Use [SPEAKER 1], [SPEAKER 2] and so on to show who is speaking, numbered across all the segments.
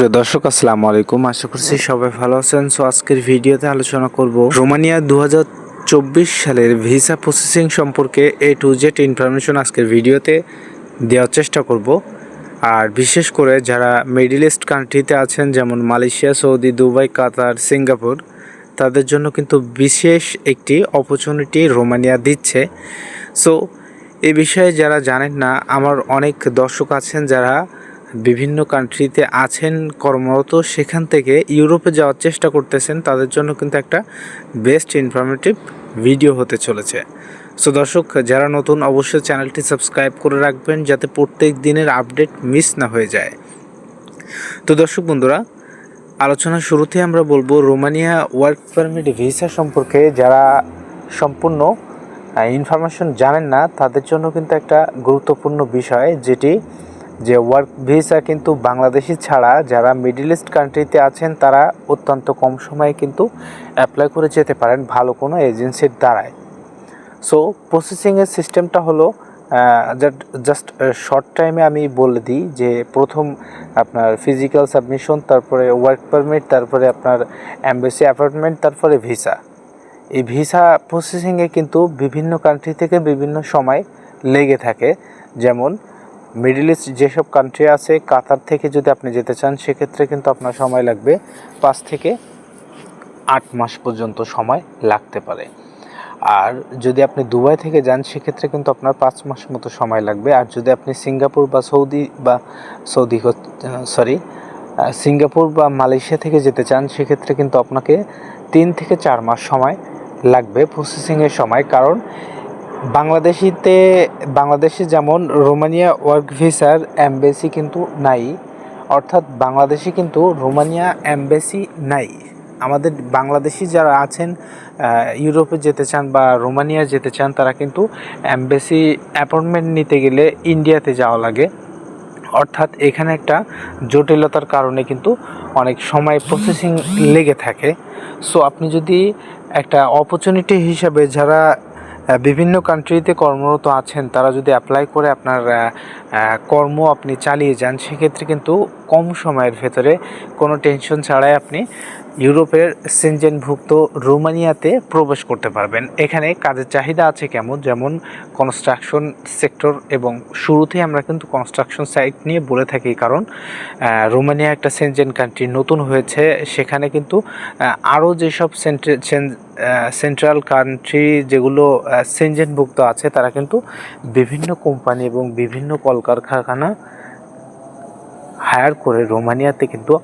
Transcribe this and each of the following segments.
[SPEAKER 1] সুপ্রিয় দর্শক, আসসালামু আলাইকুম। আশা করছি সবাই ভালো আছেন। সো আজকের ভিডিওতে আলোচনা করব রোমানিয়া দু চব্বিশ সালের ভিসা প্রসেসিং সম্পর্কে এ টু জেড ইনফরমেশন আজকের ভিডিওতে দেওয়ার চেষ্টা করব। আর বিশেষ করে যারা মিডিল ইস্ট কান্ট্রিতে আছেন, যেমন Malaysia, Saudi, Dubai, Qatar, Singapore, তাদের জন্য কিন্তু বিশেষ একটি অপরচুনিটি রোমানিয়া দিচ্ছে। সো এ বিষয়ে যারা জানেন না, আমার অনেক দর্শক আছেন যারা বিভিন্ন কান্ট্রিতে আছেন কর্মরত, সেখান থেকে ইউরোপে যাওয়ার চেষ্টা করতেছেন, তাদের জন্য কিন্তু একটা বেস্ট ইনফরমেটিভ ভিডিও হতে চলেছে। সো দর্শক, যারা নতুন, অবশ্যই চ্যানেলটি সাবস্ক্রাইব করে রাখবেন, যাতে প্রত্যেক দিনের আপডেট মিস না হয়ে যায়। তো, দর্শক বন্ধুরা আলোচনা শুরুতে আমরা বলব, রোমানিয়া ওয়ার্ক পারমিট ভিসা সম্পর্কে যারা সম্পূর্ণ ইনফরমেশন জানেন না, তাদের জন্য কিন্তু একটা গুরুত্বপূর্ণ বিষয়, যেটি যে ওয়ার্ক ভিসা কিন্তু বাংলাদেশি ছাড়া যারা মিডিল ইস্ট কান্ট্রিতে আছেন, তারা অত্যন্ত কম সময়ে কিন্তু অ্যাপ্লাই করে যেতে পারেন ভালো কোনো এজেন্সির দ্বারায়। সো প্রসেসিংয়ের সিস্টেমটা হলো জাস্ট শর্ট টাইমে আমি বলে দিই যে প্রথম আপনার ফিজিক্যাল সাবমিশন তারপরে ওয়ার্ক পারমিট তারপরে আপনার অ্যাম্বাসি অ্যাপার্টমেন্ট তারপরে ভিসা এই ভিসা প্রসেসিংয়ে কিন্তু বিভিন্ন কান্ট্রি থেকে বিভিন্ন সময় লেগে থাকে। যেমন মিডিল ইস্ট যেসব কান্ট্রি আছে কাতার থেকে যদি আপনি যেতে চান, সেক্ষেত্রে কিন্তু আপনার সময় লাগবে পাঁচ থেকে আট মাস পর্যন্ত সময় লাগতে পারে। আর যদি আপনি দুবাই থেকে যান, সেক্ষেত্রে কিন্তু আপনার পাঁচ মাস মতো সময় লাগবে। আর যদি আপনি সিঙ্গাপুর বা সৌদি বা সৌদি সরি সিঙ্গাপুর বা মালয়েশিয়া থেকে যেতে চান, সেক্ষেত্রে কিন্তু আপনাকে তিন থেকে চার মাস সময় লাগবে প্রসেসিংয়ের সময়। কারণ বাংলাদেশিতে, বাংলাদেশে যেমন রোমানিয়া ওয়ার্ক ভিসার অ্যাম্বাসি কিন্তু নাই, অর্থাৎ বাংলাদেশে কিন্তু রোমানিয়া অ্যাম্বাসি নাই। আমাদের বাংলাদেশি যারা আছেন ইউরোপে যেতে চান বা রোমানিয়া যেতে চান, তারা কিন্তু অ্যাম্বাসি অ্যাপয়েন্টমেন্ট নিতে গেলে ইন্ডিয়াতে যাওয়া লাগে। অর্থাৎ এখানে একটা জটিলতার কারণে কিন্তু অনেক সময় প্রসেসিং লেগে থাকে। সো আপনি যদি একটা অপরচুনিটি হিসাবে যারা বিভিন্ন কান্ট্রিতে কর্মরত আছেন, তারা যদি অ্যাপ্লাই করে আপনার কর্ম আপনি চালিয়ে যান, সেক্ষেত্রে কিন্তু কম সময়ের ভেতরে কোনো টেনশন ছাড়াই আপনি ইউরোপের সেনজেনভুক্ত রোমানিয়াতে প্রবেশ করতে পারবেন। এখানে কাজের চাহিদা আছে কেমন? যেমন কনস্ট্রাকশন সেক্টর এবং শুরুতেই আমরা কিন্তু কনস্ট্রাকশন সাইট নিয়ে বলে থাকি, কারণ রোমানিয়া একটা সেনজেন কান্ট্রি নতুন হয়েছে। সেখানে কিন্তু আরও যেসব সেন্ট্রাল কান্ট্রি যেগুলো সেনজেনভুক্ত আছে, তারা কিন্তু বিভিন্ন কোম্পানি এবং বিভিন্ন কলকারখানা হায়ার করে রোমানিয়াতে কিন্তু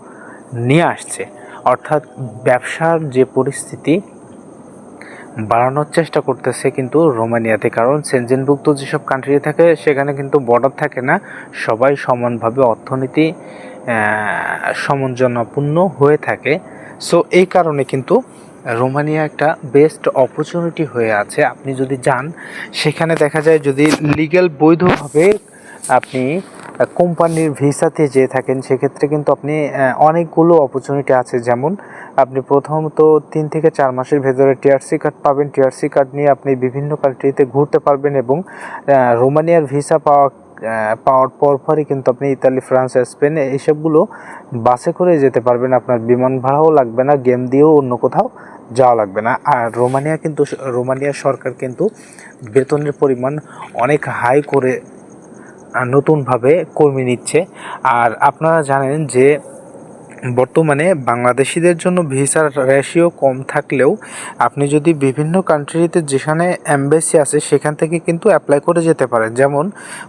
[SPEAKER 1] নিয়ে আসছে। অর্থাৎ ব্যবসার যে পরিস্থিতি বাড়ানোর চেষ্টা করতেছে কিন্তু রোমানিয়াতে। কারণ সেনজেনভুক্ত যেসব কান্ট্রি থাকে, সেখানে কিন্তু বর্ডার থাকে না। সবাই সমানভাবে অর্থনীতি সমঞ্জনাপূর্ণ হয়ে থাকে। সো এই কারণে কিন্তু রোমানিয়া একটা বেস্ট অপরচুনিটি হয়ে আছে। আপনি যদি যান, সেখানে দেখা যায় যদি লিগ্যাল বৈধভাবে আপনি কোম্পানির ভিসাতে যেয়ে থাকেন, সেক্ষেত্রে কিন্তু আপনি অনেকগুলো অপরচুনিটি আছে। যেমন, আপনি প্রথমত তিন থেকে চার মাসের ভেতরে টিআরসি কার্ড পাবেন। টিআরসি কার্ড নিয়ে আপনি বিভিন্ন কান্ট্রিতে ঘুরতে পারবেন এবং রোমানিয়ার ভিসা পাওয়া পাওয়ার পরপরই কিন্তু আপনি ইতালি, ফ্রান্স, স্পেন এইসবগুলো বাসে করে যেতে পারবেন। আপনার বিমান ভাড়াও লাগবে না গেম দিয়েও অন্য কোথাও যাওয়া লাগবে না। আর রোমানিয়া কিন্তু, রোমানিয়া সরকার কিন্তু বেতনের পরিমাণ অনেক হাই করে নতুনভাবে কর্মী নিচ্ছে। আর আপনারা জানেন যে বর্তমানে বাংলাদেশিদের জন্য ভিসার রেশিও কম থাকলেও আপনি যদি বিভিন্ন কান্ট্রিতে যেখানে অ্যাম্বাসি আছে, সেখান থেকে কিন্তু অ্যাপ্লাই করে যেতে পারেন। যেমন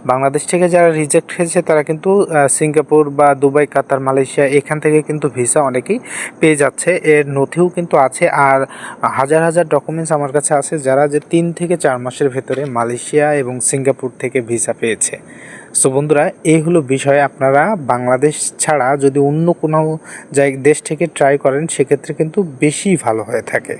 [SPEAKER 1] বাংলাদেশ থেকে যারা রিজেক্ট হয়েছে, তারা কিন্তু সিঙ্গাপুর বা দুবাই, কাতার, মালয়েশিয়া, এখান থেকে কিন্তু ভিসা অনেকেই পেয়ে যাচ্ছে। এর নথিও কিন্তু আছে। আর হাজার হাজার ডকুমেন্টস আমার কাছে আছে যারা যে তিন থেকে চার মাসের ভেতরে মালয়েশিয়া এবং সিঙ্গাপুর থেকে ভিসা পেয়েছে। সো বন্ধুরা, এই হলো বিষয়। আপনারা বাংলাদেশ ছাড়া যদি অন্য কোনো জায়গা দেশ থেকে ট্রাই করেন, সেক্ষেত্রে কিন্তু বেশি ভালো হয়ে থাকে।